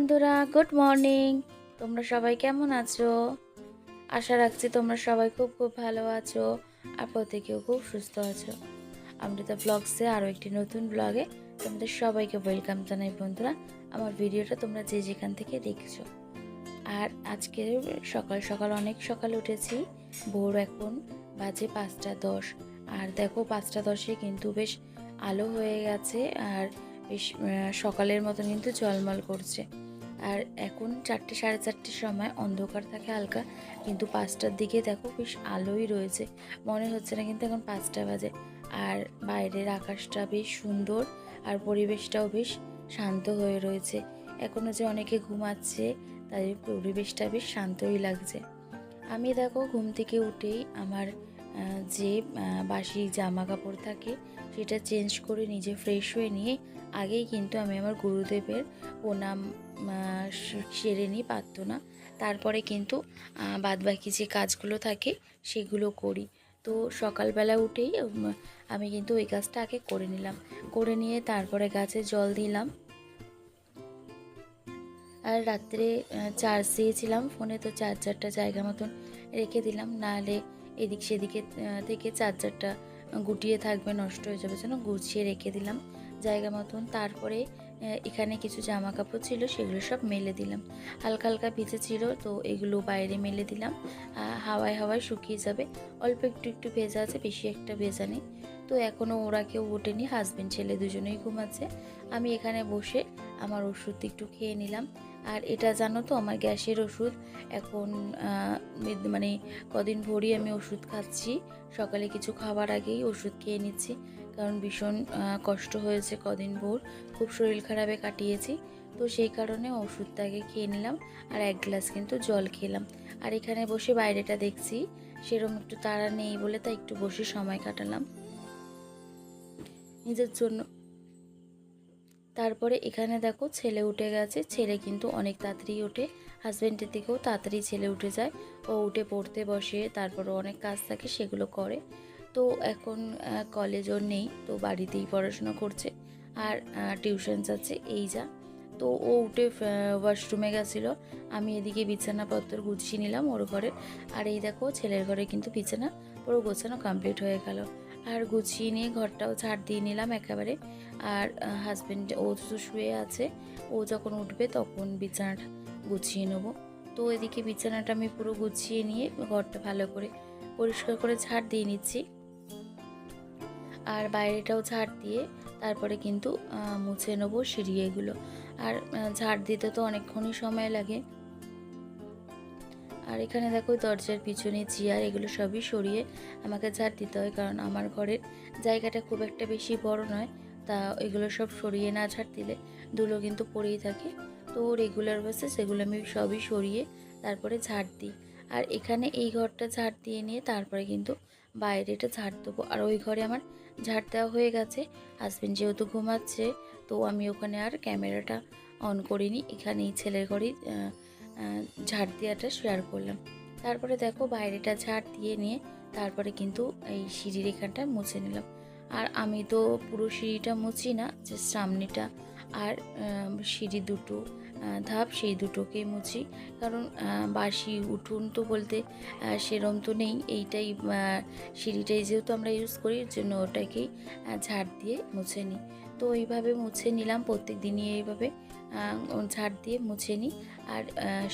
বন্ধুরা good morning তোমরা সবাই কেমন আছো? আশা রাখছি তোমরা সবাই খুব খুব ভালো আছো, আর প্রত্যেকেও খুব সুস্থ আছো। অমৃতা ব্লগসে আরও একটি নতুন ব্লগে তোমাদের সবাইকে ওয়েলকাম জানাই বন্ধুরা। আমার ভিডিওটা তোমরা যে যেখান থেকে দেখছ। আর আজকে সকাল সকাল অনেক সকাল উঠেছি, ভোর এখন বাজে পাঁচটা দশ। আর দেখো পাঁচটা দশে কিন্তু বেশ আলো হয়ে গেছে, আর বেশ সকালের মতন কিন্তু ঝলমল করছে। আর এখন চারটে সাড়ে চারটের সময় অন্ধকার থাকে হালকা, কিন্তু পাঁচটার দিকে দেখো বেশ আলোই রয়েছে। মনে হচ্ছে না কিন্তু এখন পাঁচটা বাজে। আর বাইরের আকাশটা বেশ সুন্দর আর পরিবেশটাও বেশ শান্ত হয়ে রয়েছে। এখনও যে অনেকে ঘুমাচ্ছে তাদের পরিবেশটা বেশ শান্তই লাগছে। আমি দেখো ঘুম থেকে উঠেই আমার যে বাসি জামা কাপড় থাকে, সেটা চেঞ্জ করে নিজে ফ্রেশ হয়ে নিয়ে আগেই কিন্তু আমি আমার গুরুদেবের প্রণাম সেরে নিই প্রার্থনা। তারপরে কিন্তু বাদবাকি যে কাজগুলো থাকে, সেগুলো করি। তো সকালবেলা উঠেই আমি কিন্তু ওই গাছটা আগে করে নিলাম। করে নিয়ে তারপরে গাছে জল দিলাম। আর রাত্রে চার্জ দিয়েছিলাম ফোনে, তো চার্জারটা জায়গা মতন রেখে দিলাম। নাহলে এদিক সেদিকে থেকে চার্জারটা গুটিয়ে থাকবে, নষ্ট হয়ে যাবে, যেন গুছিয়ে রেখে দিলাম। জায়গা মতন। তারপরে এখানে কিছু জামা কাপড় ছিল, সেগুলো সব মেলে দিলাম। হালকা হালকা ভিজে ছিল, তো এগুলো বাইরে মেলে দিলাম। হাওয়ায় হাওয়ায় শুকিয়ে যাবে। অল্প একটু একটু ভেজা আছে, বেশি একটা ভেজা নেই। তো এখনও ওরা কেউ ওঠেনি হাজব্যান্ড ছেলে দুজনেই ঘুমাচ্ছে। আমি এখানে বসে আমার ওষুধ একটু খেয়ে নিলাম। আর এটা জানো তো, আমার গ্যাসের ওষুধ। এখন মানে কদিন ভরি আমি ওষুধ খাচ্ছি। সকালে কিছু খাবার আগেই ওষুধ খেয়ে নিচ্ছি। কারণ ভীষণ কষ্ট হয়েছে কদিন ভোর। খুব শরীর খারাপে কাটিয়েছি। তো সেই কারণে ওষুধটা আগে খেয়ে নিলাম আর এক গ্লাস কিন্তু জল খেলাম। আর এখানে বসে বাইরেটা দেখছি সেরকম একটু তাড়া নেই বলে তাই একটু বসে সময় কাটালাম। নিজের জন্য তারপরে এখানে দেখো ছেলে উঠে গেছে। ছেলে কিন্তু অনেক তাড়াতাড়ি ওঠে। হাজব্যান্ডের দিকেও তাড়াতাড়ি ছেলে উঠে যায়। ও উঠে পড়তে বসে, তারপর অনেক কাজ থাকে সেগুলো করে। তো এখন কলেজ ওর নেই, তো বাড়িতেই পড়াশোনা করছে। আর টিউশনস আছে, এই যা। তো ও উঠে ওয়াশরুমে গেছিল। আমি এদিকে বিছানাপত্র গুছিয়ে নিলাম ওর ঘরে। আর এই দেখো, ছেলের ঘরে কিন্তু বিছানা, পুরো গোছানো কমপ্লিট হয়ে গেল। আর গুছিয়ে নিয়ে ঘরটাও ছাড় দিয়ে নিলাম একেবারে। আর হাজব্যান্ড ও তো শুয়ে আছে। ও যখন উঠবে তখন বিছানাটা গুছিয়ে নেব। তো এদিকে বিছানাটা আমি পুরো গুছিয়ে নিয়ে ঘরটা ভালো করে পরিষ্কার করে ঝাড় দিয়ে নিচ্ছি। আর বাইরেটাও ঝাড় দিয়ে তারপরে কিন্তু মুছে নেব সিঁড়ি এগুলো। আর ঝাড় দিতে তো অনেকক্ষণই সময় লাগে। আর এখানে দেখো দরজার পিছনে চেয়ার, এগুলো সবই সরিয়ে আমাকে ঝাড় দিতে হয়, কারণ আমার ঘরের জায়গাটা খুব একটা বেশি বড় নয়। তা এগুলো সব সরিয়ে না ঝাড় দিলে ধুলো কিন্তু পড়েই থাকে। তো রেগুলার বেসে সেগুলো আমি সবই সরিয়ে তারপরে ঝাড় দিই। আর এখানে এই ঘরটা ঝাড় দিয়ে নিয়ে তারপরে কিন্তু বাইরেটা ঝাড় দেবো। আর ওই ঘরে আমার ঝাড় দেওয়া হয়ে গেছে। হাজব্যান্ড যেহেতু ঘুমাচ্ছে, তো আমি ওখানে আর ক্যামেরাটা অন করিনি। এখানেই ছেলের ঘরেই ঝাড় দেওয়াটা শেয়ার করলাম। তারপরে দেখো বাইরেটা ঝাড় দিয়ে নিয়ে তারপরে কিন্তু এই সিঁড়ির এখানটা মুছে নিলাম। আর আমি তো পুরো সিঁড়িটা মুছি না যে সামনেটা আর সিঁড়ি দুটো ধাপ সেই দুটোকেই মুছি। কারণ বাসি উঠুন তো বলতে সেরম তো নেই। এইটাই সিঁড়িটাই যেহেতু আমরা ইউজ করি, এর জন্য ওটাকেই ঝাড় দিয়ে মুছে নিই। তো এইভাবে মুছে নিলাম প্রত্যেক দিনই এইভাবে ঝাড় দিয়ে মুছে নিই। আর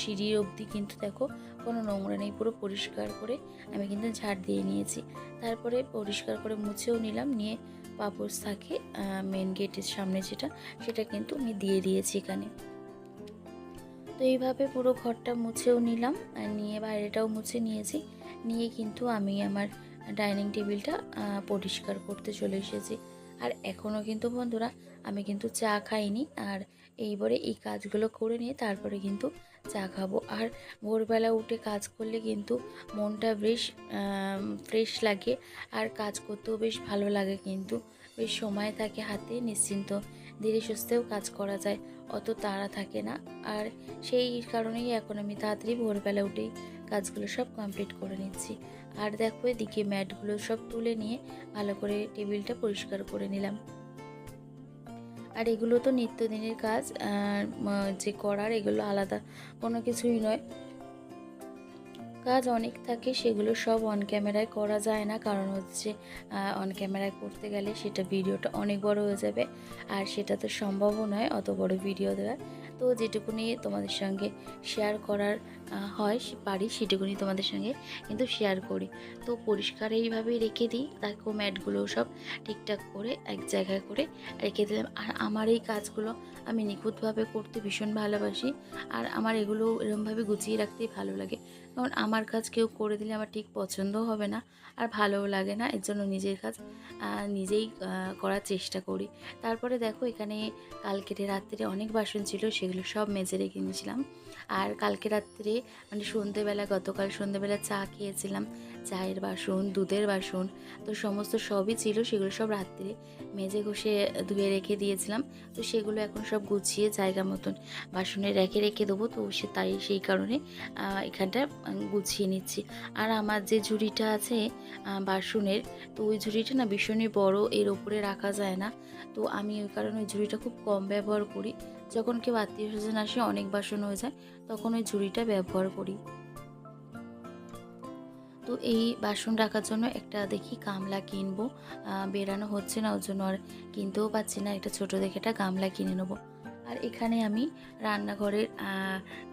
সিঁড়ির অবধি কিন্তু দেখো, কোনো নোংরা নেই, পুরো পরিষ্কার করে আমি কিন্তু ঝাড় দিয়ে নিয়েছি। তারপরে পরিষ্কার করে মুছেও নিলাম, নিয়ে পাপোস থাকে মেন গেটের সামনে যেটা, সেটা কিন্তু আমি দিয়ে দিয়েছি এখানে। তো এইভাবে পুরো ঘরটা মুছেও নিলাম আর নিয়ে বাইরেটাও মুছে নিয়েছি। নিয়ে কিন্তু আমি আমার ডাইনিং টেবিলটা পরিষ্কার করতে চলে এসেছি। আর এখনও কিন্তু বন্ধুরা, আমি কিন্তু চা খাইনি। আর এইবারে এই কাজগুলো করে নিয়ে তারপরে কিন্তু চা খাব। আর ভোরবেলা উঠে কাজ করলে কিন্তু মনটা বেশ ফ্রেশ লাগে। আর কাজ করতেও বেশ ভালো লাগে কিন্তু। বেশ সময় থাকে হাতে, নিশ্চিন্ত ধীরে সুস্থেও কাজ করা যায়, অত তাড়া থাকে না। আর সেই কারণেই এখন আমি তাড়াতাড়ি ভোরবেলা উঠেই কাজগুলো সব কমপ্লিট করে নিচ্ছি। আর দেখো এদিকে ম্যাটগুলো সব তুলে নিয়ে ভালো করে টেবিলটা পরিষ্কার করে নিলাম। আর এগুলো তো নিত্যদিনের কাজ যে করার এগুলো আলাদা কোনো কিছুই নয়। কাজ অনেক থাকে, সেগুলো সব অন ক্যামেরায় করা যায় না। কারণ হচ্ছে অন ক্যামেরায় করতে গেলে সেটা ভিডিওটা অনেক বড় হয়ে যাবে। আর সেটা তো সম্ভবও নয়, অত বড় ভিডিও দেওয়ার। তো যেটুকুনি তোমাদের সঙ্গে শেয়ার করার হয় পারি, সেটুকুনি তোমাদের সঙ্গে কিন্তু শেয়ার করি। তো পরিষ্কার এইভাবেই রেখে দিই, দেখো ম্যাটগুলো সব ঠিকঠাক করে এক জায়গায় করে রেখে দিলাম। আর আমার এই কাজগুলো আমি নিখুঁতভাবে করতে ভীষণ ভালোবাসি। আর আমার এগুলো এরকমভাবে গুছিয়ে রাখতেই ভালো লাগে। কারণ আমার কাজ কেউ করে দিলে আমার ঠিক পছন্দও হবে না আর ভালোও লাগে না, এর জন্য নিজের কাজ নিজেই করার চেষ্টা করি। তারপরে দেখো এখানে কালকের রাত্রে অনেক বাসন ছিল, সেগুলো সব মেজে রেখে নিয়েছিলাম। আর কালকে রাত্রে মানে সন্ধেবেলা, গতকাল সন্ধেবেলা চা খেয়েছিলাম, চায়ের বাসন, দুধের বাসন, তো সমস্ত সবই ছিল, সেগুলো সব রাত্রে মেজে ঘষে ধুয়ে রেখে দিয়েছিলাম, তো সেগুলো এখন সব গুছিয়ে জায়গা মতন বাসনে রেখে রেখে দেবো, তো সে তাই সেই কারণে এখানটা গুছিয়ে নিচ্ছি। আর আমার যে ঝুড়িটা আছে বাসনের, তো ওই ঝুড়িটা না ভীষণই বড়, এর ওপরে রাখা যায় না, তো আমি ওই কারণে ওই ঝুড়িটা খুব কম ব্যবহার করি যখন কেউ আত্মীয় স্বজন আসে, অনেক বাসন হয়ে যায়, তখন ওই ঝুড়িটা ব্যবহার করি। তো এই বাসন রাখার জন্য একটা দেখি গামলা কিনবো। বেরানো হচ্ছে না, ওর জন্য আর কিনতেও পাচ্ছি না। একটা ছোট দেখে একটা গামলা কিনে নেব। আর এখানে আমি রান্নাঘরের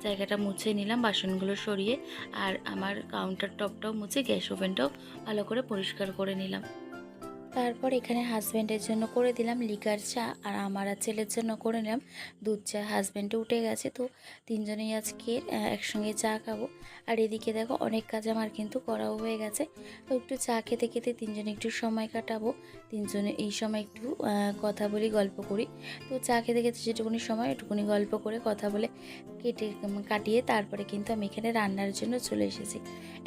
জায়গাটা মুছে নিলাম, বাসনগুলো সরিয়ে। আর আমার কাউন্টার টপটাও মুছে, গ্যাস ওভেনটাও ভালো করে পরিষ্কার করে নিলাম। তারপর এখানে হাজব্যান্ডের জন্য করে দিলাম লিকার চা, আর আমার আর ছেলের জন্য করে নিলাম দুধ চা। হাজব্যান্ডে উঠে গেছে তো তিনজনেই আজকে একসঙ্গে চা খাব। আর এদিকে দেখো অনেক কাজ আমার কিন্তু করাও হয়ে গেছে। তো একটু চা খেতে খেতে তিনজনে একটু সময় কাটাবো। তিনজনে এই সময় একটু কথা বলি, গল্প করি। তো চা খেতে খেতে যেটুকুনি সময় একটুকুনি গল্প করে কথা বলে কেটে কাটিয়ে তারপরে কিন্তু আমি এখানে রান্নার জন্য চলে এসেছি।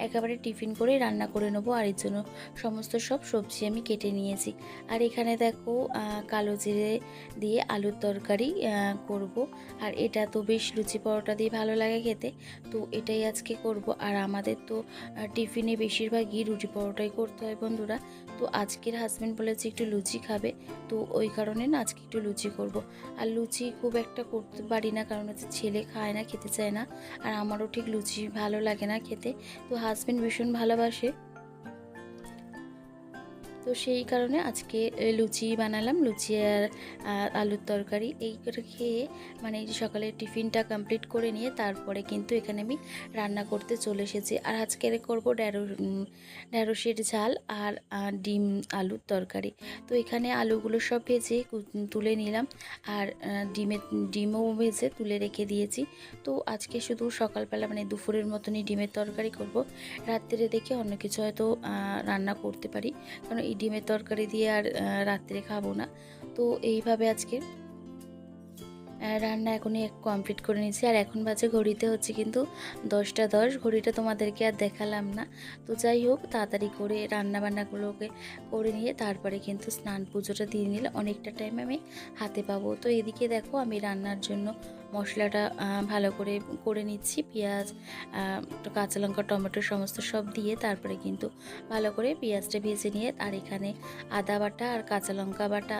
একেবারে টিফিন করেই রান্না করে নেব, আর এর জন্য সমস্ত সব সবজি আমি কেটে নিয়েছি। আর এখানে দেখো কালো জিরে দিয়ে আলুর তরকারি করব। আর এটা তো বেশ লুচি পরোটা দিয়ে ভালো লাগে খেতে। তো এটাই আজকে করব। আর আমাদের তো টিফিনে বেশিরভাগই রুটি পরোটাই করতে হয় বন্ধুরা। তো আজকের হাজব্যান্ড বলেছে একটু লুচি খাবে। তো ওই কারণে না আজকে একটু লুচি করব। আর লুচি খুব একটা করতে পারি না, কারণ হচ্ছে ছেলে খায় না, খেতে চায় না। আর আমারও ঠিক লুচি ভালো লাগে না খেতে। তো হাজব্যান্ড ভীষণ ভালোবাসে। তো সেই কারণে আজকে লুচি বানালাম। লুচি আর আলুর তরকারি এই করে খেয়ে মানে সকালে টিফিনটা কমপ্লিট করে নিয়ে তারপরে কিন্তু এখানে আমি রান্না করতে চলে এসেছি। আর আজকে করব ঢ্যাঁড়ো উম, ঢ্যাঁড়সের ঝাল আর ডিম আলুর তরকারি। তো এখানে আলুগুলো সব ভেজে তুলে নিলাম আর ডিমের ডিমও ভেজে তুলে রেখে দিয়েছি। তো আজকে শুধু সকালবেলা মানে দুপুরের মতনই ডিমের তরকারি করব। রাত্রে দেখে অন্য কিছু হয়তো রান্না করতে পারি। কারণ এই ডিমের তরকারি দিয়ে আর রাত্রে খাব না। তো এইভাবে আজকে রান্না এখনই কমপ্লিট করে নিয়েছি। আর এখন বাজে ঘড়িতে হচ্ছে কিন্তু দশটা দশ। ঘড়িটা তোমাদেরকে আর দেখালাম না। তো যাই হোক, তাড়াতাড়ি করে রান্না বান্নাগুলোকে করে নিয়ে তারপরে কিন্তু স্নান পুজোটা দিয়ে নিলে অনেকটা টাইম আমি হাতে পাবো। তো এদিকে দেখো আমি রান্নার জন্য মশলাটা ভালো করে করে নিচ্ছি, পেঁয়াজ কাঁচা লঙ্কা, টমেটো সমস্ত সব দিয়ে তারপরে কিন্তু ভালো করে পেঁয়াজটা ভেজে নিয়ে আর এখানে আদা বাটা আর কাঁচা লঙ্কা বাটা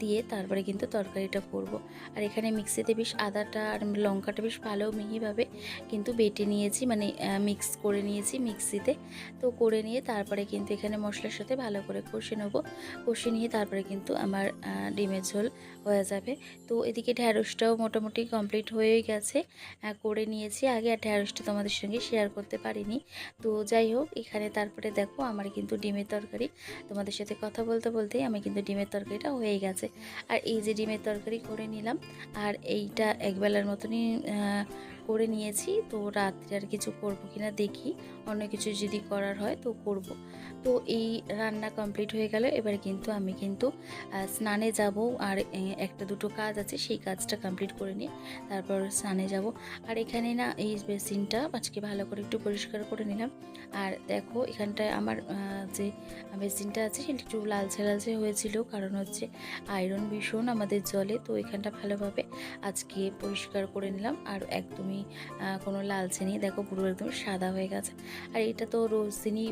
দিয়ে তারপরে কিন্তু তরকারিটা করব। আর এখানে মিক্সিতে বেশ আদাটা আর লঙ্কাটা বেশ ভালো মিহিভাবে কিন্তু বেটে নিয়েছি মানে মিক্স করে নিয়েছি মিক্সিতে। তো করে নিয়ে তারপরে কিন্তু এখানে মশলার সাথে ভালো করে কষে নেব। কষে নিয়ে তারপরে কিন্তু আমার ডিমের ঝোল হয়ে যাবে। তো এদিকে ঢ্যাঁড়সটাও মোটামুটি কমপ্লিট হয়েই গেছে। করে নিয়েছি। আগে আর ঢ্যাঁড়সটা তোমাদের সঙ্গে শেয়ার করতে পারিনি। তো যাই হোক, এখানে তারপরে দেখো, আমার কিন্তু ডিমের তরকারি। তোমাদের সাথে কথা বলতে বলতেই আমি কিন্তু ডিমের তরকারিটা হয়ে গেছে। আর এই যে ডিমের তরকারি করে নিলাম, আর এইটা একবেলার মতনই করে নিয়েছি। তো রাত্রে আর কিছু করব কিনা দেখি। অন্য কিছু যদি করার হয় তো করব। তো এই রান্না কমপ্লিট হয়ে গেল। এবার কিন্তু আমি কিন্তু স্নানে যাব আর একটা দুটো কাজ আছে, সেই কাজটা কমপ্লিট করে নিয়ে তারপর স্নানে যাব। আর এখানে না এই বেসিনটা আজকে ভালো করে একটু পরিষ্কার করে নিলাম। আর দেখো এখানটায় আমার যে বেসিনটা আছে সেটা একটু লালচে লালচে হয়েছিল, কারণ হচ্ছে আয়রন ভীষণ আমাদের জলে, তো এখানটা ভালোভাবে আজকে পরিষ্কার করে নিলাম। আর একদমই কোনো লালচে নেই, দেখো পুরো একদম সাদা হয়ে গেছে। আর এটা তো রোজ দিনই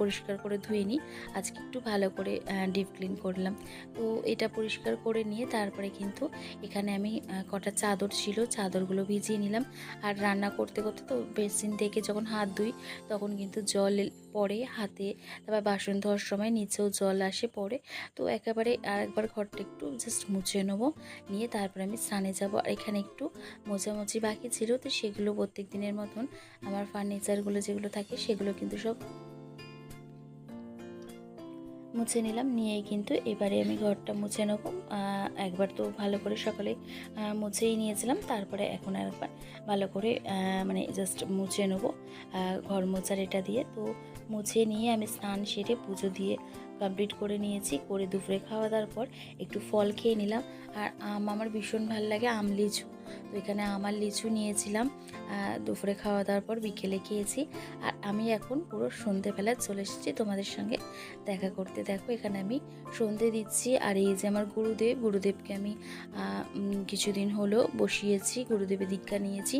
পরিষ্কার পরিষ্কার করে ধুয়ে নিই। আজকে একটু ভালো করে ডিপ ক্লিন করলাম। তো এটা পরিষ্কার করে নিয়ে তারপরে কিন্তু এখানে আমি কটা চাদর ছিল, চাদরগুলো ভিজিয়ে নিলাম। আর রান্না করতে করতে তো বেসিন থেকে যখন হাত ধুই, তখন কিন্তু জল পড়ে হাতে। তারপর বাসন ধোয়ার সময় নিচেও জল আসে, পড়ে। তো একেবারে আরেকবার ঘরটা একটু জাস্ট মুছে নেব। নিয়ে তারপরে আমি স্নানে যাব। আর এখানে একটু মোছামুছি বাকি ছিল, তো সেগুলো প্রত্যেক দিনের মতন আমার ফার্নিচারগুলো যেগুলো থাকে, সেগুলো কিন্তু সব মুছে নিলাম, নিয়েই কিন্তু এবারে আমি ঘরটা মুছে নেব। একবার তো ভালো করে সকালে মুছেই নিয়েছিলাম, তারপরে এখন একবার ভালো করে মানে জাস্ট মুছে নেব ঘর মোছার এটা দিয়ে। তো মুছে নিয়ে আমি স্নান সেরে পুজো দিয়ে কমপ্লিট করে নিয়েছি, করে দুপুরে খাওয়া দাওয়ার পর একটু ফল খেয়ে নিলাম। আর আম আমার ভীষণ ভালো লাগে, আম লিচু। তো এখানে আমার লিচু নিয়েছিলাম। দুপুরে খাওয়া দাওয়ার পর বিকেলে খেয়েছি। আর আমি এখন পুরো সন্ধেবেলা চলে এসেছি তোমাদের সঙ্গে দেখা করতে। দেখো, এখানে আমি সন্ধে দিচ্ছি। আর এই যে আমার গুরুদেব, গুরুদেবকে আমি কিছুদিন হলো বসিয়েছি, গুরুদেবের দীক্ষা নিয়েছি,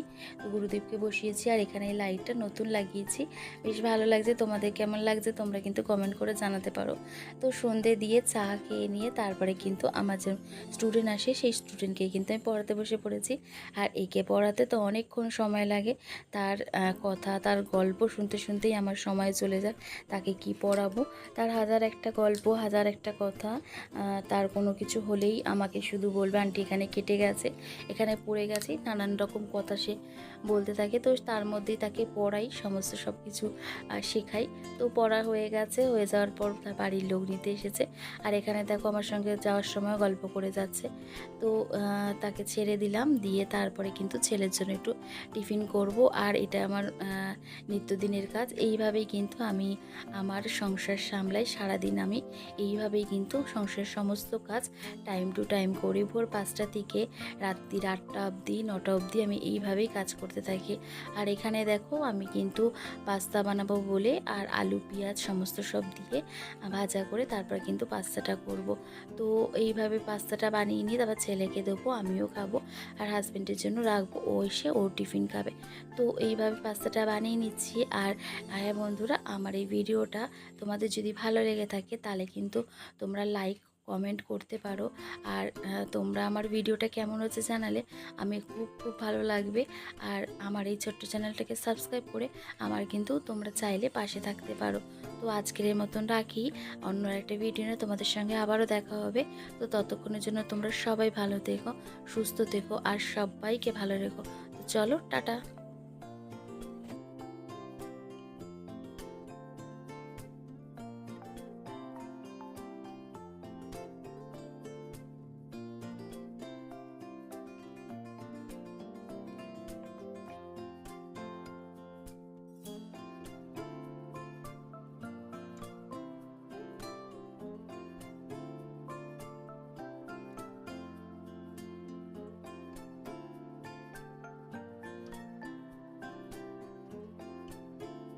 গুরুদেবকে বসিয়েছি। আর এখানে এই লাইটটা নতুন লাগিয়েছি। বেশ ভালো লাগছে। তোমাদের কেমন লাগছে তোমরা কিন্তু কমেন্ট করে জানাতে পারো। তো সন্ধে দিয়ে চা খেয়ে নিয়ে তারপরে কিন্তু আমার যে স্টুডেন্ট আসে, সেই স্টুডেন্টকে কিন্তু আমি পড়াতে বসে পড়েছি। আর একে পড়াতে তো অনেকক্ষণ সময় লাগে। তার কথা, তার গল্প শুনতে শুনতেই আমার সময় চলে যায় তাকে কি পড়াবো? তার হাজার একটা গল্প, হাজার একটা কথা তার কোনো কিছু হলেই আমাকে শুধু বলবে, আন্টি, এখানে কেটে গেছে, এখানে পড়ে গেছে। নানান রকম কথা সে বলতে থাকে। তো তার মধ্যেই তাকে পড়াই, সমস্ত সব কিছু শেখাই। তো পড়া হয়ে গেছে, হয়ে যাওয়ার পর তার বাড়ির লোক নিতে এসেছে। আর এখানে দেখো আমার সঙ্গে যাওয়ার সময় গল্প করে যাচ্ছে। তো তাকে ছেড়ে দিলাম, দিয়ে তারপরে কিন্তু ছেলের জন্য একটু টিফিন করব আর এটা আমার নিত্যদিনের কাজ। এইভাবেই কিন্তু আমি আমার সংসার সামলাই। সারাদিন আমি এইভাবেই কিন্তু সংসারের সমস্ত কাজ টাইম টু টাইম করি। ভোর পাঁচটা থেকে রাত্রির আটটা অবধি, নটা অবধি আমি এইভাবেই কাজ করতে থাকি। আর এখানে দেখো, আমি কিন্তু পাস্তা বানাবো বলে আর আলু, পেঁয়াজ সমস্ত সব দিয়ে ভাজা করে তারপর কিন্তু পাস্তাটা করব। তো এইভাবে পাস্তাটা বানিয়ে নিয়ে তারপর ছেলেকে দেবো, আমিও খাব আর হাজব্যান্ডের জন্য রাখব। ও এসে ও টিফিন খাবে। তো এইভাবে পাস্তাটা বানিয়ে নিচ্ছি। আর হ্যাঁ বন্ধুরা, আমার এই ভিডিওটা তোমাদের যদি ভালো লেগে থাকে, তাহলে কিন্তু তোমরা লাইক কমেন্ট করতে পারো। আর তোমরা আমার ভিডিওটা কেমন হচ্ছে জানালে আমি খুব খুব ভালো লাগবে। আর আমার এই ছোট্ট চ্যানেলটাকে সাবস্ক্রাইব করে আমার কিন্তু তোমরা চাইলে পাশে থাকতে পারো। তো আজকের মতন রাখি। অন্য একটা ভিডিও নিয়ে তোমাদের সঙ্গে আবারও দেখা হবে। তো ততক্ষণের জন্য তোমরা সবাই ভালো থেকো, সুস্থ থেকো, আর সবাইকে ভালো রেখো। চলো টাটা।